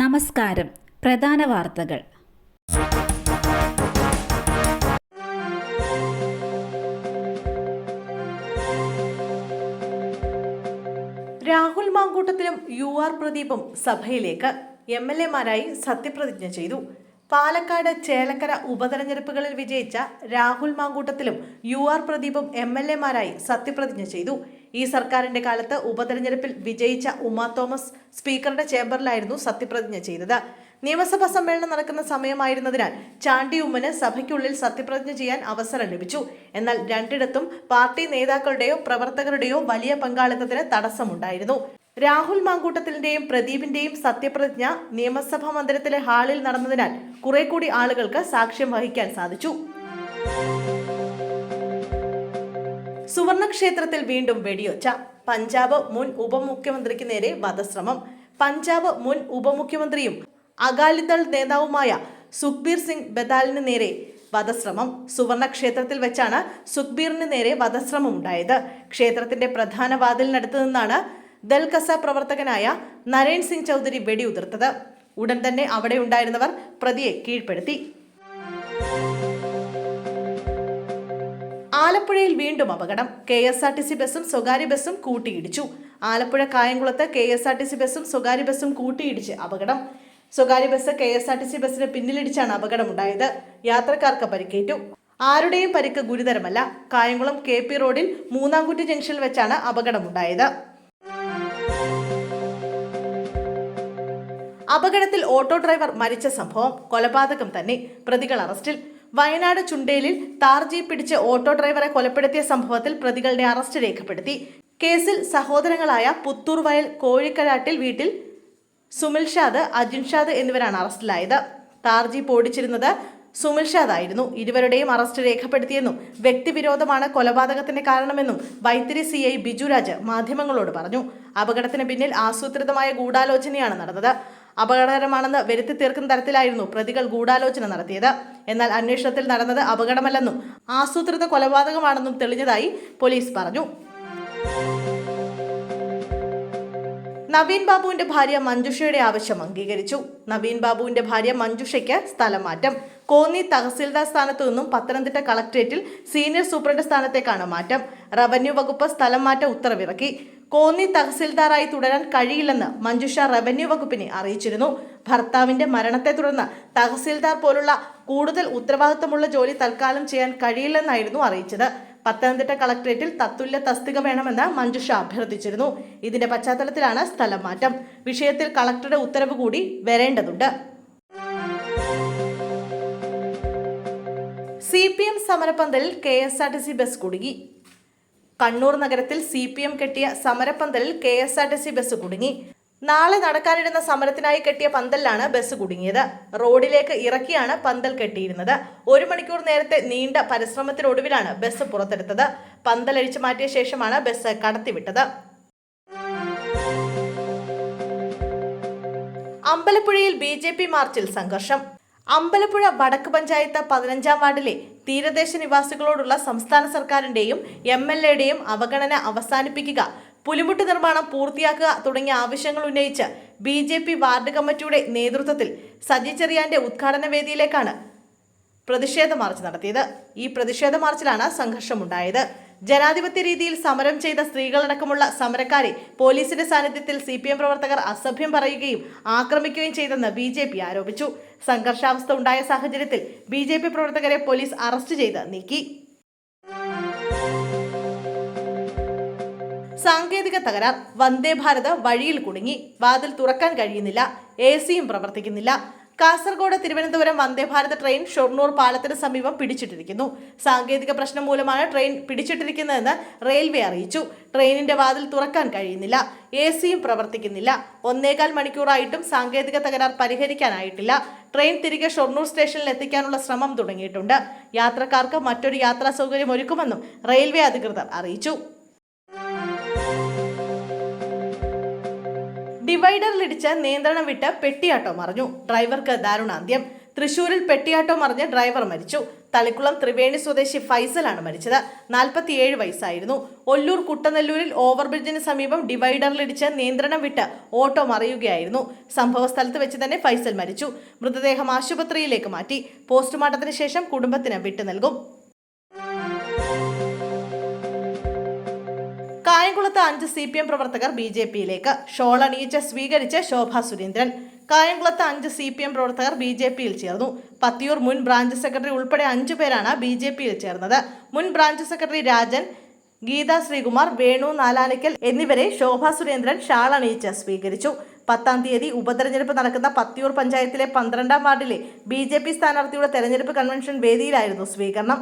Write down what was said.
നമസ്കാരം. പ്രധാന വാർത്തകൾ. രാഹുൽ മാങ്കൂട്ടത്തിലും യു ആർ പ്രദീപും സഭയിലേക്ക് എം എൽ എമാരായി സത്യപ്രതിജ്ഞ ചെയ്തു. പാലക്കാട് ചേലക്കര ഉപതെരഞ്ഞെടുപ്പുകളിൽ വിജയിച്ച രാഹുൽ മാങ്കൂട്ടത്തിലും യു ആർ പ്രദീപും എം എൽ എമാരായി സത്യപ്രതിജ്ഞ ചെയ്തു. ഈ സർക്കാരിന്റെ കാലത്ത് ഉപതെരഞ്ഞെടുപ്പിൽ വിജയിച്ച ഉമ തോമസ് സ്പീക്കറുടെ ചേംബറിലായിരുന്നു സത്യപ്രതിജ്ഞ ചെയ്തത്. നിയമസഭാ സമ്മേളനം നടക്കുന്ന സമയമായിരുന്നതിനാൽ ചാണ്ടി ഉമ്മന് സഭയ്ക്കുള്ളിൽ സത്യപ്രതിജ്ഞ ചെയ്യാൻ അവസരം ലഭിച്ചു. എന്നാൽ രണ്ടിടത്തും പാർട്ടി നേതാക്കളുടെയോ പ്രവർത്തകരുടെയോ വലിയ പങ്കാളിത്തത്തിന് തടസ്സമുണ്ടായിരുന്നു. രാഹുൽ മാങ്കൂട്ടത്തിന്റെയും പ്രദീപിന്റെയും സത്യപ്രതിജ്ഞ നിയമസഭാ മന്ദിരത്തിലെ ഹാളിൽ നടന്നതിനാൽ കുറെ കൂടി ആളുകൾക്ക് സാക്ഷ്യം വഹിക്കാൻ സാധിച്ചു. സുവർണക്ഷേത്രത്തിൽ വീണ്ടും വെടിയൊച്ച. പഞ്ചാബ് മുൻ ഉപമുഖ്യമന്ത്രിക്ക് നേരെ വധശ്രമം. പഞ്ചാബ് മുൻ ഉപമുഖ്യമന്ത്രിയും അകാലിദൾ നേതാവുമായ സുഖ്ബീർ സിംഗ് ബദാലിന് നേരെ വധശ്രമം. സുവർണ ക്ഷേത്രത്തിൽ വെച്ചാണ് സുഖ്ബീറിന് നേരെ വധശ്രമം ഉണ്ടായത്. ക്ഷേത്രത്തിന്റെ പ്രധാന വാതിലിനടുത്ത് നിന്നാണ് ദൽകസ പ്രവർത്തകനായ നരേൻ സിംഗ് ചൗധരി വെടിയുതിർത്തത്. ഉടൻ തന്നെ അവിടെ ഉണ്ടായിരുന്നവർ പ്രതിയെ കീഴ്പ്പെടുത്തി. ആലപ്പുഴയിൽ വീണ്ടും അപകടം. K S R T C ബസ്സും സ്വകാര്യ ബസ്സും കൂട്ടിയിടിച്ചു. ആലപ്പുഴ കായംകുളത്ത് K S R T C ബസ്സും സ്വകാര്യ ബസ്സും കൂട്ടിയിടിച്ച് അപകടം. സ്വകാര്യ bus K S R T C ബസ്സിന് പിന്നിലിടിച്ചാണ് അപകടമുണ്ടായത്. യാത്രക്കാർക്ക് പരിക്കേറ്റു. ആരുടെയും പരിക്ക് ഗുരുതരമല്ല. കായംകുളം കെ പി റോഡിൽ മൂന്നാംകുറ്റി ജംഗ്ഷനിൽ വെച്ചാണ് അപകടമുണ്ടായത്. അപകടത്തിൽ ഓട്ടോ ഡ്രൈവർ മരിച്ച സംഭവം കൊലപാതകം തന്നെ. പ്രതികൾ അറസ്റ്റിൽ. വയനാട് ചുണ്ടേലിൽ താർ ജീപ്പ് പിടിച്ച് ഓട്ടോ ഡ്രൈവറെ കൊലപ്പെടുത്തിയ സംഭവത്തിൽ പ്രതികളുടെ അറസ്റ്റ് രേഖപ്പെടുത്തി. കേസിൽ സഹോദരങ്ങളായ പുത്തൂർ വയൽ വീട്ടിൽ സുമിൽ അജിൻഷാദ് അജിൻ ഷാദ് എന്നിവരാണ് അറസ്റ്റിലായത്. താർ ജീപ്പ് ഓടിച്ചിരുന്നത് സുമിൽ ഷാദ് ആയിരുന്നു ഇരുവരുടെയും അറസ്റ്റ് രേഖപ്പെടുത്തിയെന്നും വ്യക്തിവിരോധമാണ് കൊലപാതകത്തിന്റെ കാരണമെന്നും വൈത്തിരി സി ഐ ബിജുരാജ് മാധ്യമങ്ങളോട് പറഞ്ഞു. അപകടത്തിന് പിന്നിൽ ആസൂത്രിതമായ ഗൂഢാലോചനയാണ് നടന്നത്. അപകടകരമാണെന്ന് വരുത്തി തീർക്കുന്ന തരത്തിലായിരുന്നു പ്രതികൾ ഗൂഢാലോചന നടത്തിയത്. എന്നാൽ അന്വേഷണത്തിൽ നടന്നത് അപകടമല്ലെന്നും ആസൂത്രിത കൊലപാതകമാണെന്നും തെളിഞ്ഞതായി പോലീസ് പറഞ്ഞു. നവീൻ ബാബുവിന്റെ ഭാര്യ മഞ്ജുഷയുടെ ആവശ്യം അംഗീകരിച്ചു. നവീൻ ബാബുവിന്റെ ഭാര്യ മഞ്ജുഷയ്ക്ക് സ്ഥലമാറ്റം. കോന്നി തഹസിൽദാർ സ്ഥാനത്തു നിന്നും പത്തനംതിട്ട കളക്ട്രേറ്റിൽ സീനിയർ സൂപ്രണ്ട് സ്ഥാനത്തേക്കാണ് മാറ്റം. റവന്യൂ വകുപ്പ് സ്ഥലം മാറ്റ ഉത്തരവിറക്കി. കോന്നി തഹസിൽദാറായി തുടരാൻ കഴിയില്ലെന്ന് മഞ്ജുഷ റവന്യൂ വകുപ്പിനെ അറിയിച്ചിരുന്നു. ഭർത്താവിന്റെ മരണത്തെ തുടർന്ന് തഹസിൽദാർ പോലുള്ള കൂടുതൽ ഉത്തരവാദിത്തമുള്ള ജോലി തൽക്കാലം ചെയ്യാൻ കഴിയില്ലെന്നായിരുന്നു അറിയിച്ചത്. പത്തനംതിട്ട കളക്ടറേറ്റിൽ തത്തുല്യ തസ്തിക വേണമെന്ന് മഞ്ജുഷ അഭ്യർത്ഥിച്ചിരുന്നു. ഇതിന്റെ പശ്ചാത്തലത്തിലാണ് സ്ഥലം മാറ്റം വിഷയത്തിൽ കളക്ടറുടെ ഉത്തരവ് കൂടി വരേണ്ടതുണ്ട്. C P M സമരപ്പന്തലിൽ K S R T C bus കുടുങ്ങി. കണ്ണൂർ നഗരത്തിൽ സി പി എം കെട്ടിയ സമരപന്തലിൽ K S R T C bus കുടുങ്ങി. നാളെ നടക്കാനിരുന്ന സമരത്തിനായി കെട്ടിയ പന്തലിലാണ് ബസ് കുടുങ്ങിയത്. റോഡിലേക്ക് ഇറക്കിയാണ് പന്തൽ കെട്ടിയിരുന്നത്. ഒരു മണിക്കൂർ നേരത്തെ നീണ്ട പരിശ്രമത്തിനൊടുവിലാണ് ബസ് പുറത്തെടുത്തത്. പന്തൽ അഴിച്ചു മാറ്റിയ ശേഷമാണ് ബസ് കടത്തിവിട്ടത്. അമ്പലപ്പുഴയിൽ ബി ജെ പി മാർച്ചിൽ സംഘർഷം. അമ്പലപ്പുഴ വടക്ക് പഞ്ചായത്ത് പതിനഞ്ചാം വാർഡിലെ തീരദേശ നിവാസികളോടുള്ള സംസ്ഥാന സർക്കാരിന്റെയും എം എൽ എയുടെയും അവഗണന അവസാനിപ്പിക്കുക. പുലിമുട്ട് നിർമ്മാണം പൂർത്തിയാക്കുക തുടങ്ങിയ ആവശ്യങ്ങൾ ഉന്നയിച്ച് ബി ജെ പി വാർഡ് കമ്മിറ്റിയുടെ നേതൃത്വത്തിൽ സജി ചെറിയാന്റെ ഉദ്ഘാടന വേദിയിലേക്കാണ് പ്രതിഷേധ മാർച്ച് നടത്തിയത്. ഈ പ്രതിഷേധ മാർച്ചിലാണ് സംഘർഷമുണ്ടായത്. ജനാധിപത്യ രീതിയിൽ സമരം ചെയ്ത സ്ത്രീകളടക്കമുള്ള സമരക്കാരെ പോലീസിന്റെ സാന്നിധ്യത്തിൽ സി പി എം പ്രവർത്തകർ അസഭ്യം പറയുകയും ആക്രമിക്കുകയും ചെയ്തെന്ന് ബി ജെ പി ആരോപിച്ചു. സംഘർഷാവസ്ഥ ഉണ്ടായ സാഹചര്യത്തിൽ ബി ജെ പി പ്രവർത്തകരെ പോലീസ് അറസ്റ്റ് ചെയ്ത് നീക്കി. സാങ്കേതിക തകരാർ വന്ദേ ഭാരത് വഴിയിൽ കുടുങ്ങി വാതിൽ തുറക്കാൻ കഴിയുന്നില്ല എ സിയും പ്രവർത്തിക്കുന്നില്ല. കാസർഗോഡ് തിരുവനന്തപുരം വന്ദേ ഭാരത് ട്രെയിൻ ഷൊർണൂർ പാലത്തിന് സമീപം പിടിച്ചിട്ടിരിക്കുന്നു. സാങ്കേതിക പ്രശ്നം മൂലമാണ് ട്രെയിൻ പിടിച്ചിട്ടിരിക്കുന്നതെന്ന് റെയിൽവേ അറിയിച്ചു. ട്രെയിനിന്റെ വാതിൽ തുറക്കാൻ കഴിയുന്നില്ല എ സിയും പ്രവർത്തിക്കുന്നില്ല. ഒന്നേകാൽ മണിക്കൂറായിട്ടും സാങ്കേതിക തകരാർ പരിഹരിക്കാനായിട്ടില്ല. ട്രെയിൻ തിരികെ ഷൊർണൂർ സ്റ്റേഷനിൽ എത്തിക്കാനുള്ള ശ്രമം തുടങ്ങിയിട്ടുണ്ട്. യാത്രക്കാർക്ക് മറ്റൊരു യാത്രാ സൗകര്യം ഒരുക്കുമെന്നും റെയിൽവേ അധികൃതർ അറിയിച്ചു. ഡിവൈഡറിലിടിച്ച് നിയന്ത്രണം വിട്ട് പെട്ടിയാട്ടോ മറിഞ്ഞു. ഡ്രൈവർക്ക് ദാരുണാന്ത്യം. തൃശൂരിൽ പെട്ടിയാട്ടോ മറിഞ്ഞ് ഡ്രൈവർ മരിച്ചു. തളിക്കുളം ത്രിവേണി സ്വദേശി ഫൈസലാണ് മരിച്ചത്. നാൽപ്പത്തിയേഴ് വയസ്സായിരുന്നു. ഒല്ലൂർ കുട്ടനെല്ലൂരിൽ ഓവർബ്രിഡ്ജിന് സമീപം ഡിവൈഡറിലിടിച്ച് നിയന്ത്രണം വിട്ട് ഓട്ടോ മറിയുകയായിരുന്നു. സംഭവ സ്ഥലത്ത് വെച്ച് തന്നെ ഫൈസൽ മരിച്ചു. മൃതദേഹം ആശുപത്രിയിലേക്ക് മാറ്റി. പോസ്റ്റ്മോർട്ടത്തിന് ശേഷം കുടുംബത്തിന് വിട്ടു നൽകും കായംകുളത്ത് അഞ്ച് സി പി എം പ്രവർത്തകർ ബി ജെ പിയിലേക്ക്. ഷോൾ അണിയിച്ച് സ്വീകരിച്ച് ശോഭ സുരേന്ദ്രൻ. കായംകുളത്ത് അഞ്ച് സി പി എം പ്രവർത്തകർ ബി ജെ പിയിൽ ചേർന്നു. പത്തിയൂർ മുൻ ബ്രാഞ്ച് സെക്രട്ടറി ഉൾപ്പെടെ അഞ്ചു പേരാണ് ബി ജെ പിയിൽ ചേർന്നത്. മുൻ ബ്രാഞ്ച് സെക്രട്ടറി രാജൻ ഗീത ശ്രീകുമാർ വേണു നാലാനിക്കൽ എന്നിവരെ ശോഭ സുരേന്ദ്രൻ ഷാളണിയിച്ച് സ്വീകരിച്ചു. പത്താം തീയതി ഉപതെരഞ്ഞെടുപ്പ് നടക്കുന്ന പത്തിയൂർ പഞ്ചായത്തിലെ പന്ത്രണ്ടാം വാർഡിലെ ബി ജെ പി സ്ഥാനാർത്ഥിയുടെ തെരഞ്ഞെടുപ്പ് കൺവെൻഷൻ വേദിയിലായിരുന്നു സ്വീകരണം.